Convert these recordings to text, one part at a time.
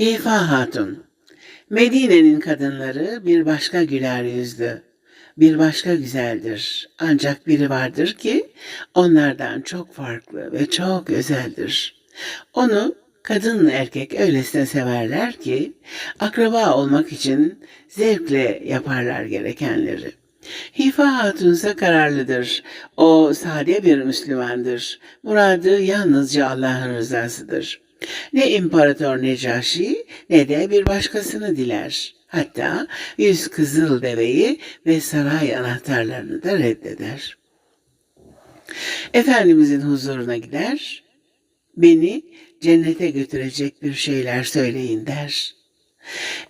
Hifa Hatun Medine'nin kadınları bir başka güler yüzlü, bir başka güzeldir. Ancak biri vardır ki onlardan çok farklı ve çok özeldir. Onu kadın erkek öylesine severler ki akraba olmak için zevkle yaparlar gerekenleri. Hifa Hatun ise kararlıdır. O sade bir Müslümandır. Muradı yalnızca Allah'ın rızasıdır. Ne İmparator Necaşi ne de bir başkasını diler. Hatta yüz kızıl deveyi ve saray anahtarlarını da reddeder. Efendimizin huzuruna gider, beni cennete götürecek bir şeyler söyleyin der.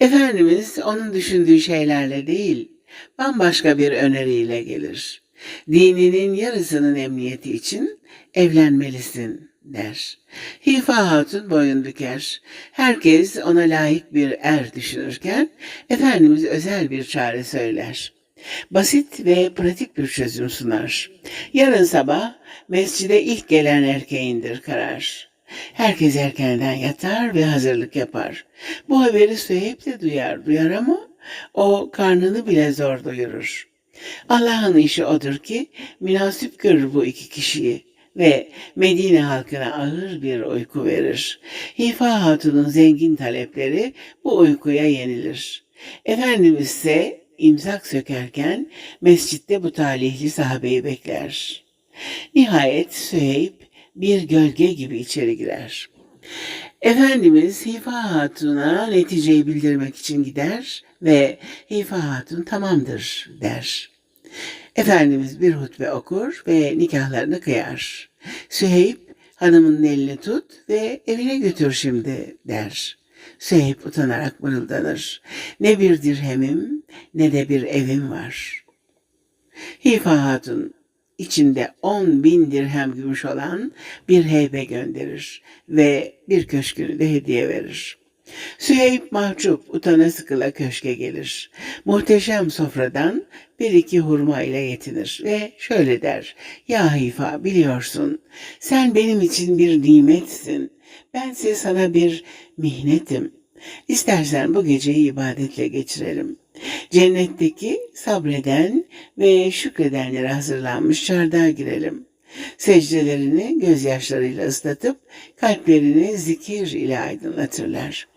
Efendimiz onun düşündüğü şeylerle değil, bambaşka bir öneriyle gelir. Dininin yarısının emniyeti için evlenmelisin der. Hifa Hatun boyun büker. Herkes ona layık bir er düşünürken Efendimiz özel bir çare söyler. Basit ve pratik bir çözüm sunar. Yarın sabah mescide ilk gelen erkeğindir karar. Herkes erkenden yatar ve hazırlık yapar. Bu haberi Süheyb de duyar, duyar ama o karnını bile zor doyurur. Allah'ın işi odur ki münasip görür bu iki kişiyi ve Medine halkına ağır bir uyku verir. Hifa Hatun'un zengin talepleri bu uykuya yenilir. Efendimiz ise imsak sökerken mescitte bu talihli sahabeyi bekler. Nihayet Süheyb bir gölge gibi içeri girer. Efendimiz Hifa Hatun'a neticeyi bildirmek için gider ve Hifa Hatun tamamdır der. Efendimiz bir hutbe okur ve nikahlarını kıyar. Süheyb hanımın elini tut ve evine götür şimdi der. Süheyb utanarak mırıldanır. Ne bir dirhemim ne de bir evim var. Hifa Hatun içinde on bin dirhem gümüş olan bir heybe gönderir ve bir köşkünü de hediye verir. Süheyb mahcup, utana sıkıla köşke gelir. Muhteşem sofradan bir iki hurma ile yetinir ve şöyle der. Ya Hifa biliyorsun sen benim için bir nimetsin. Bense sana bir mihnetim. İstersen bu geceyi ibadetle geçirelim. Cennetteki sabreden ve şükredenlere hazırlanmış çardağa girelim. Secdelerini gözyaşlarıyla ıslatıp kalplerini zikir ile aydınlatırlar.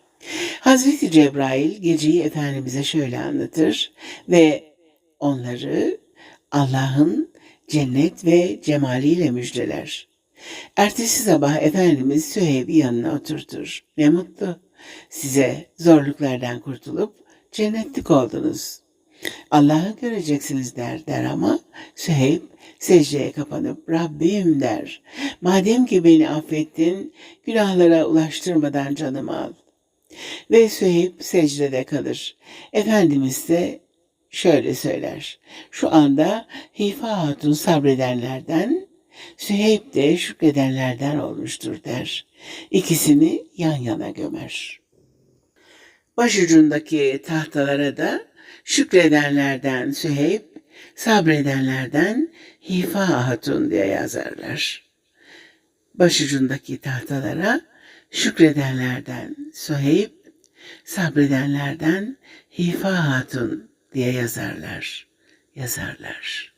Hazreti Cebrail geceyi Efendimiz'e şöyle anlatır ve onları Allah'ın cennet ve cemaliyle müjdeler. Ertesi sabah Efendimiz Süheyb'i yanına oturtur. Ne mutlu size zorluklardan kurtulup cennetlik oldunuz. Allah'ı göreceksiniz der der ama Süheyb secdeye kapanıp Rabbim der. Madem ki beni affettin günahlara ulaştırmadan canımı al. Ve Süheyb secdede kalır. Efendimiz de şöyle söyler. Şu anda Hifa Hatun sabredenlerden, Süheyb de şükredenlerden olmuştur der. İkisini yan yana gömer. Başucundaki tahtalara da şükredenlerden Süheyb, sabredenlerden Hifa Hatun diye yazarlar. Başucundaki tahtalara şükredenlerden Süheyb, sabredenlerden Hifa Hatun diye yazarlar, yazarlar.